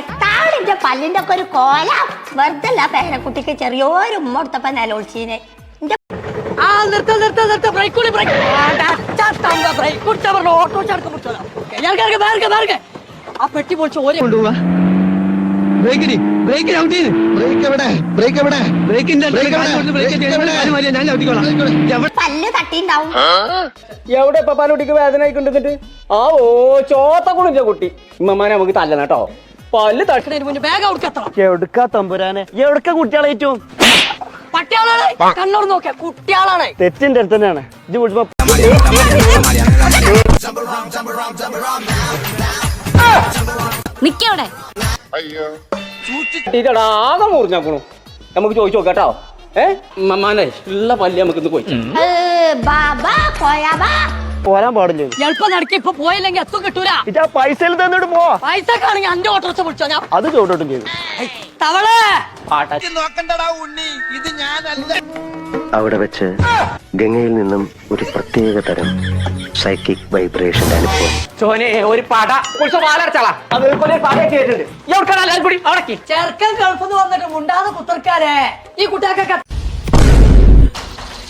എത്താണ് എന്റെ പല്ലിന്റെ ഒക്കെ ഒരു കോല. വെറുതെ അല്ല പേരക്കുട്ടിക്ക് ചെറിയൊരു ഉമ്മ കൊടുത്തപ്പോ നിലവിളിച്ചീനെ ആ നിർത്ത നിർത്ത നിർത്ത. ബ്രേക്ക് കൂടി ബ്രേക്ക് ബ്രേക്ക് കുടിച്ചാ പറഞ്ഞു ഓട്ടോ ചടക്ക് മുറിച്ചോ ആ പെട്ടി പൊളിച്ച് ഓരോ കൊണ്ടുപോവാ. ബ്രേക്കിന് ബ്രേക്കിന് ഔട്ട് ചെയ്ത്. ബ്രേക്ക് എവിടെ? ബ്രേക്ക് എവിടെ? ബ്രേക്കിന്റെ ബ്രേക്ക്? ഞാൻ ഔട്ടിക്കോളാം പല്ല് തട്ടിണ്ടാവും. എവിടെ ഇപ്പൊ പാലുട്ടിക്ക് വേദന ആയിക്കൊണ്ടിരുന്നിട്ട് ആ ഓ ചോത്ത കുളിഞ്ച കുട്ടി. ഉമ്മമാനെ നമുക്ക് തല്ലണം കേട്ടോ. പല്ല് തട്ടണതിന് മുന്നേ ബാഗ് അവിടെ എത്തണം എവിടുക്ക തമ്പുരാനെ. എവിടുക്ക കുട്ടികളെ ഏറ്റവും? പട്ടിയാളാണ്. കണ്ണൂർ നോക്കിയ കുട്ടിയാളാണ്. തെറ്റിന്റെ അടുത്ത് തന്നെയാണ്. ഇത് വിളിച്ചപ്പോ നിക്കവിടെ? ഇതടാ ആകെ മുറിഞ്ഞാക്കണു നമുക്ക് ചോദിച്ചു നോക്കാട്ടോ കേട്ടോ. ഏ? മമ്മാനെ ഉള്ള പല്ല് നമുക്ക് ഇന്ന് പോയി ബാബാ കോയാബാ പോരാൻ പാടില്ല? എളുപ്പം നടക്കി ഇപ്പൊ പോയില്ലെങ്കിൽ എത്തും കിട്ടൂല. ഇതാ തന്നിട്ട് പോ പൈസ ആണെങ്കിൽ അന്റെ ഓട്ടോറിച്ച വിളിച്ചോ ഞാൻ. അത് ചോട്ടോട്ടും ചെയ്തു തവളേ. പാട്ടാ അവിടെ വെച്ച് ഗംഗയിൽ നിന്നും ഒരു പ്രത്യേക തരം സൈക്കിക് വൈബ്രേഷൻ അനുഭവം സോനെ ഒരു പട. കുളിച്ച പാലടച്ചാളാ അത് ഒരു പാടയൊക്കെ ആയിട്ടുണ്ട്. എവിടെക്കാണ് എല്ലാവരും കൂടി? അവിടേക്ക്. ചെറുക്കൻ ഗൾഫിന്ന് വന്നിട്ട് മുണ്ടാതെ കുത്തർക്കാരെ. ഈ കുട്ടികൾക്കൊക്കെ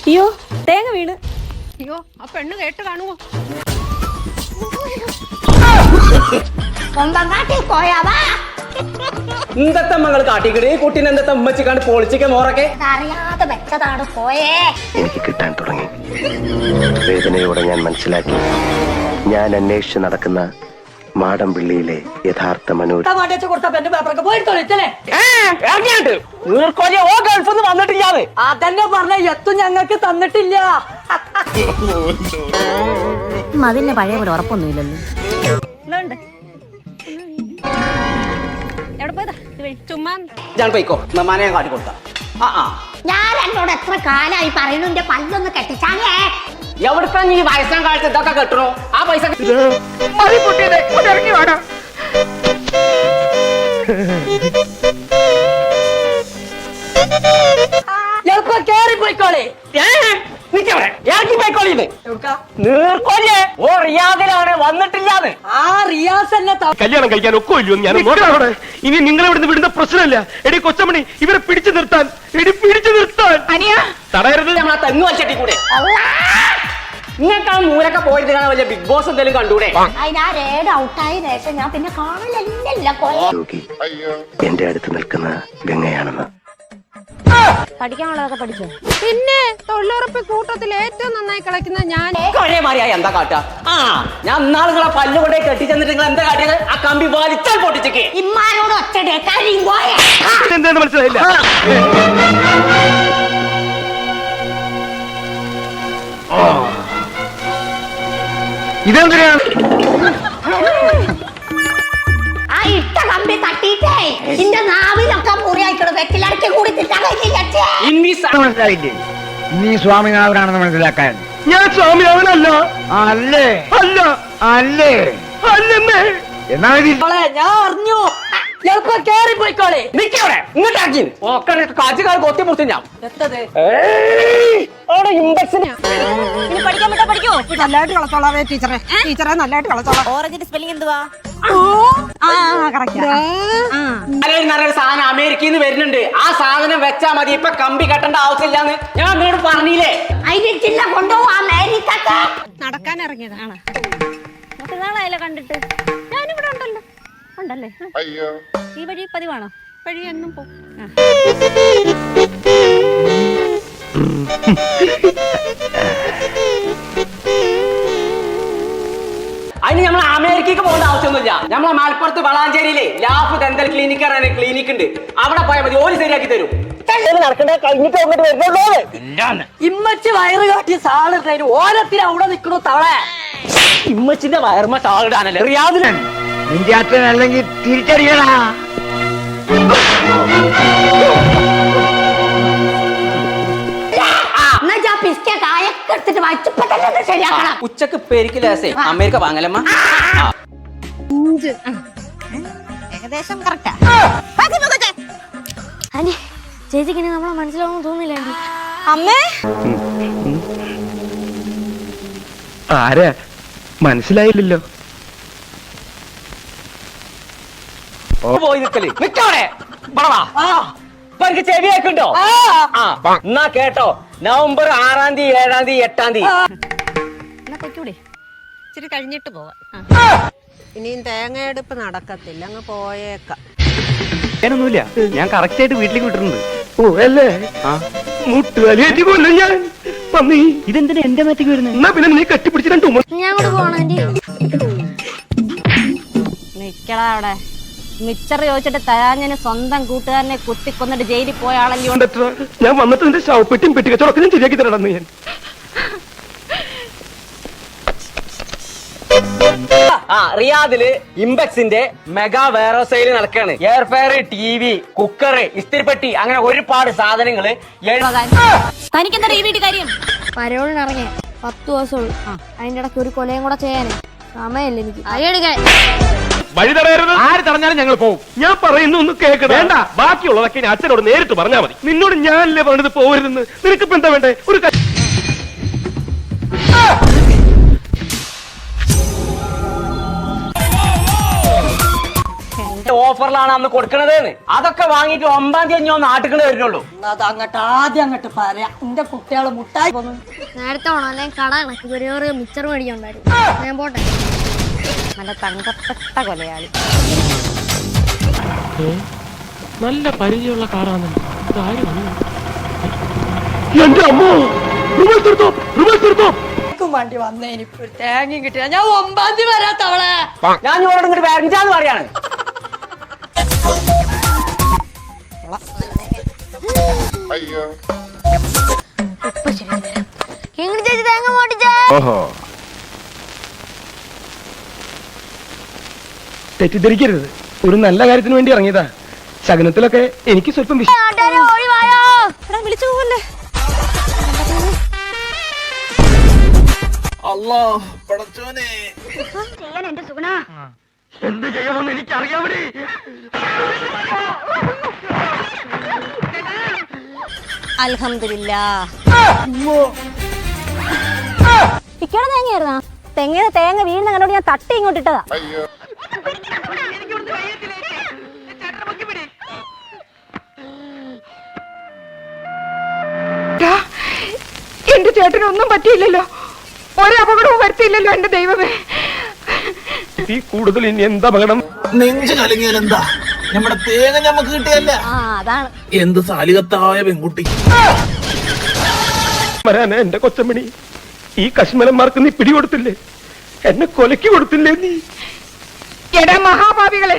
അയ്യോ തേങ്ങ വീണ്. അയ്യോ ആ പെണ്ണ് കേട്ട് കാണുമോ എന്തത്തെ മങ്ങൾ കാട്ടിക്കടി ഈ കുട്ടീനെ എന്തത്തെ ഉമ്മച്ചിക്കാണ്ട് പൊളിച്ചിക്ക മോറൊക്കെ? അറിയാതെ വെച്ചതാണ് പോയേ. എനിക്ക് കിട്ടാൻ തുടങ്ങി. വേദനയോടെ ഞാൻ മനസ്സിലാക്കി. ഞാൻ അന്വേഷിച്ച് നടക്കുന്ന മാടമ്പിള്ളിയിലെ യഥാർത്ഥ ഗൾഫിൽ നിന്ന് അതന്നെ പറഞ്ഞ എത്തും ഞങ്ങൾക്ക് തന്നിട്ടില്ല. അതിന്റെ പഴയ പോലെ ഉറപ്പൊന്നുമില്ലല്ലോ. ഞാൻ പോയിക്കോ. ഞാൻ ഞാൻ എന്നോട് എത്ര കാലായി പറയുന്നു എന്റെ പല്ലൊന്ന് കെട്ടിച്ചാലേ എവിടുത്തെ നീ വയസ്സാം കാലത്ത് ഇതൊക്കെ കെട്ടണു? ആ പൈസ എളുപ്പം കേറി പോയിക്കോളെ. ഇറങ്ങി പോയിക്കോളിന്ന്. ഓ റിയാദിലാണ്. വന്നിട്ടില്ലാന്ന്. ആ റിയാസ് എന്നെ കല്യാണം കഴിക്കാൻ ഒക്കെ ഇല്ലയോ ഞാൻ നോക്കണവിടെ ഇനി നിങ്ങൾ ഇവിടുന്ന് വിടുന്ന പ്രശ്നമല്ല. എടി കൊച്ചമണി ഇവരെ പിടിച്ചു നിർത്താൻ. എടി പിടിച്ചു നിർത്താൻ. തടയരുത്. നമ്മളെ തെങ്ങ് വലിച്ചട്ടി കൂടെ. നിങ്ങൾക്ക് ആ മൂലൊക്കെ പോയിട്ട് കാണാൻ വലിയ ബിഗ് ബോസ് എന്തെങ്കിലും കണ്ടൂടെ? അതിനാ റേഡ് ഔട്ടായ ശേഷം ഞാൻ പിന്നെ കാണലല്ല കോയ രോഗി എന്റെ അടുത്ത് നിൽക്കുന്ന ഗംഗയാണെന്ന്. പഠിക്കാനുള്ളതൊക്കെ പഠിച്ചോ? പിന്നെ തൊഴിലുറപ്പ് കൂട്ടത്തിൽ ഏറ്റവും നന്നായി കളിക്കുന്ന ഞാൻ. കൊറേ മാറിയായി എന്താ കാട്ടാ? ആ ഞാൻ നാളുകളെ പല്ലുകൊണ്ടേ കെട്ടിച്ചെന്നിട്ട് നിങ്ങൾ എന്താ കാട്ടിയത്? ആ കമ്പി വലിച്ചാൽ പൊട്ടിച്ചേക്ക്. ഇമ്മാരോട് എന്താന്ന് മനസ്സിലായില്ല? ഇതെന്തിനാണ്? ആ ഇട്ട കമ്പി തട്ടിയിട്ടേ നാവിലൊക്കെ കൂടി നീ സ്വാമിനാഥനാണെന്ന് മനസ്സിലാക്കാൻ. ഞാൻ സ്വാമിനാഥനല്ല. അല്ലേ? അല്ല. അല്ലേ? അല്ലെന്നേ. എന്നാ ഞാൻ അറിഞ്ഞു. എളുപ്പം കേറി പോയിക്കോളെ നിക്കവിടെ ഇങ്ങോട്ടാക്കി ഓക്കണ കാച്ചുകാർ കൊത്തി മുറിച്ചു ഞാൻ എത്തത്? അവിടെ ഇമ്പക്സിന് ഇനി പഠിക്കാൻ പറ്റാ പഠിക്കോ നല്ലതായിട്ട് കളച്ചോളാവേ ടീച്ചറെ. ടീച്ചറെ നല്ലതായിട്ട് കളച്ചോളാം. ഓറഞ്ചിന്റെ സ്പെല്ലിംഗ് എന്തുവാ? ആ കറക്റ്റ് നല്ലൊരു നല്ലൊരു സാധനം അമേരിക്കയിൽ നിന്ന് വരുന്നുണ്ട്. ആ സാധനം വെച്ചാ മതി. ഇപ്പൊ കമ്പി കെട്ടേണ്ട ആവശ്യമില്ലാന്ന് ഞാൻ നിന്നോട് പറഞ്ഞില്ലേ? അതിനിട്ടില്ല കൊണ്ടുപോവാ അമേരിക്കക്ക്. നടക്കാൻ ഇറങ്ങിയതാണ്. നാളായല്ലോ കണ്ടിട്ട്? ഞാനിവിടെ ഉണ്ടല്ലോ. ഉണ്ടല്ലേ. ഈ വഴി പതിവാണോ? വഴി എന്നും പോ. അതിന് നമ്മൾ അമേരിക്കക്ക് പോകേണ്ട ആവശ്യമൊന്നുമില്ല. നമ്മളെ മലപ്പുറത്ത് വളാഞ്ചേരിയിലെ ലാഫ് അറിയാൻ ക്ലിനിക് ഉണ്ട് അവിടെ പോയാൽ മതി ഓര് ശരിയാക്കി തരും. നടക്കണ്ടേ? കഴിഞ്ഞിട്ട് അങ്ങോട്ട് വരുന്നുള്ളൂ ഇമ്മച്ച് വയറ് കാട്ടി സാളിട്ടതിന് ഓരത്തിന് അവിടെ നിൽക്കണു തവളെ. ഇമ്മച്ചിന്റെ വയർമ സാളിടാനല്ലേ റിയാദിന്. നിന്റെ അച്ഛൻ അല്ലെങ്കിൽ തിരിച്ചറിയണ ഉച്ചയ്ക്ക് പേരിക്ക് ലേസേ. അമേരിക്ക വാങ്ങലമ്മ? ആ. ഏകദേശം കറക്റ്റാ അനി ചേച്ചിക്ക് ഇനി നമ്മളെ മനസ്സിലാവുമെന്ന് തോന്നില്ല ആന്റി അമ്മേ? ആരാ? മനസ്സിലായില്ലല്ലോ. പോയി നിക്കൽ. നിക്കവിടെ. പറവാ ഇപ്പൊ എനിക്ക് ചെവി ആ. എന്നാ കേട്ടോ. നവംബർ ആറാം തീയതി ഏഴാം തീയതി എട്ടാം തീയതി. എന്നാ പൊയ്ക്കൂടെ. ഇച്ചിരി കഴിഞ്ഞിട്ട് പോവാം. ഇനിയും തേങ്ങയെടുപ്പ് നടക്കത്തില്ല അങ്ങ് പോയേക്കാം. ഞാനൊന്നുമില്ല. ഞാൻ കറക്റ്റ് ആയിട്ട് വീട്ടിലേക്ക് വിട്ടിട്ടുണ്ട്. ഓ അല്ലേ മുട്ടുകാലിയേറ്റി കൊല്ലും ഞാൻ. പന്നി ഇതെന്തിനാ എന്റെ മേത്തേക്ക് വരുന്നത്? എന്നാ പിന്നെ നീ കെട്ടിപ്പിടിച്ച് രണ്ട് ഞാൻ കൂടെ പോണേ നിക്കടാ അവിടെ. മിച്ചർ ചോദിച്ചിട്ട് തരാഞ്ഞന് സ്വന്തം കൂട്ടുകാരനെ കുത്തിക്കൊന്നിട്ട് ജയിലിൽ പോയ ആളല്ലോ ഞാൻ വന്നിട്ട് നിന്റെ ശവപ്പെട്ടിയും പെട്ടിക്കച്ചോടൊക്കെ ഞാൻ ശരിയാക്കി തരണം ഞാൻ ആ റിയാദിൽ ഇംബക്സിന്റെ മെഗാ വേറോ സെയിൽ നടക്കാണ്. Air fryer T V cooker ഇസ്തിരിപ്പെട്ടി അങ്ങനെ ഒരുപാട് സാധനങ്ങൾ തനിക്കെന്താ ഈ വീട്ടിൽ കാര്യം? പരോളിന് ഇറങ്ങിയ പത്ത് ദിവസമുള്ളൂ. അതിന്റെ ഇടയ്ക്ക് ഒരു കൊലയും കൂടെ ചെയ്യാനേ. സമയമില്ല എനിക്ക്. വഴി തടയരുത്. ആര് തടഞ്ഞാലും ഞങ്ങൾ പോകും ഞാൻ പറയുന്നു ഒന്ന് കേൾക്കണം. വേണ്ട. ബാക്കിയുള്ളതൊക്കെ ഇനി അച്ഛനോട് നേരിട്ട് പറഞ്ഞാൽ മതി. നിന്നോട് ഞാനല്ലേ പറഞ്ഞത് പോകരുതെന്ന് നിനക്കിപ്പോ എന്താ വേണ്ടേ? ഒരു ഓഫറിലാണ് അന്ന് കൊടുക്കണതെന്ന്. അതൊക്കെ വാങ്ങിയിട്ട് ഒമ്പതാം തീയതി ഞാൻ നാട്ടിൽ വരുന്നുള്ളൂ. അത് അങ്ങോട്ട് ആദ്യം അങ്ങോട്ട് പറയാ. എന്റെ കുട്ടികൾ മുട്ടായി പോന്നു നേരത്തെ ഓണല്ലേ കട കണക്ക് മിച്ചർ മേടിക്കണ്ടായിരുന്നു ഞാൻ പോട്ടെ. നല്ല തങ്കപ്പെട്ട കൊലയാളി. നല്ല പരിചയമുള്ള കാറാണ്. എന്റെ അമ്മോ! റിവേഴ്സ് എടുത്തോ! റിവേഴ്സ് എടുത്തോ! എനിക്കും വേണ്ടി വന്നേനി ഇപ്പൊ ഒരു തേങ്ങയും കിട്ടിയ ഞാൻ ഒമ്പാം തീയതി വരാത്തവളെ. ഞാൻ ഇവരോട് ഇങ്ങോട്ട് പറയാണ്. എങ്ങനെ ചേച്ചി തേങ്ങ പൊട്ടിച്ചേ? ഓഹോ. തെറ്റിദ്ധരിക്കരുത്. ഒരു നല്ല കാര്യത്തിന് വേണ്ടി ഇറങ്ങിയതാ. ശകനത്തിലൊക്കെ എനിക്ക് സ്വല്പം വിളിച്ചു ചെയ്യാൻ എന്റെ സുഗുണ. എന്ത് ചെയ്യണമെന്ന് എനിക്ക് അൽഹംദുലില്ലാ. ഇക്കടെ തേങ്ങയായിരുന്നാ? തെങ്ങിന് തേങ്ങ വീഴുന്ന കണ്ടോട് ഞാൻ തട്ടി ഇങ്ങോട്ട് ഇട്ടതാ. എന്റെ ചേട്ടനൊന്നും പറ്റിയില്ലല്ലോ. ഒരപകടവും വരുത്തിയില്ലല്ലോ എന്റെ ദൈവമേ. കൂടുതൽ ഇനി എന്താ അപകടം? നെഞ്ചു കലങ്ങിയാൽ എന്താ? നമ്മുടെ തേങ്ങ ഞമ്മക്ക് കിട്ടിയല്ല. ആ അതാണ്. എന്ത് സാലികത്തായ പെൺകുട്ടി. വരാനാ എന്റെ കൊച്ചമണി ഈ കശ്മലന്മാർക്ക് നീ പിടികൊടുത്തില്ലേ? എന്നെ കൊലക്കി കൊടുത്തില്ലേ നീ? എടാ മഹാഭാവികളെ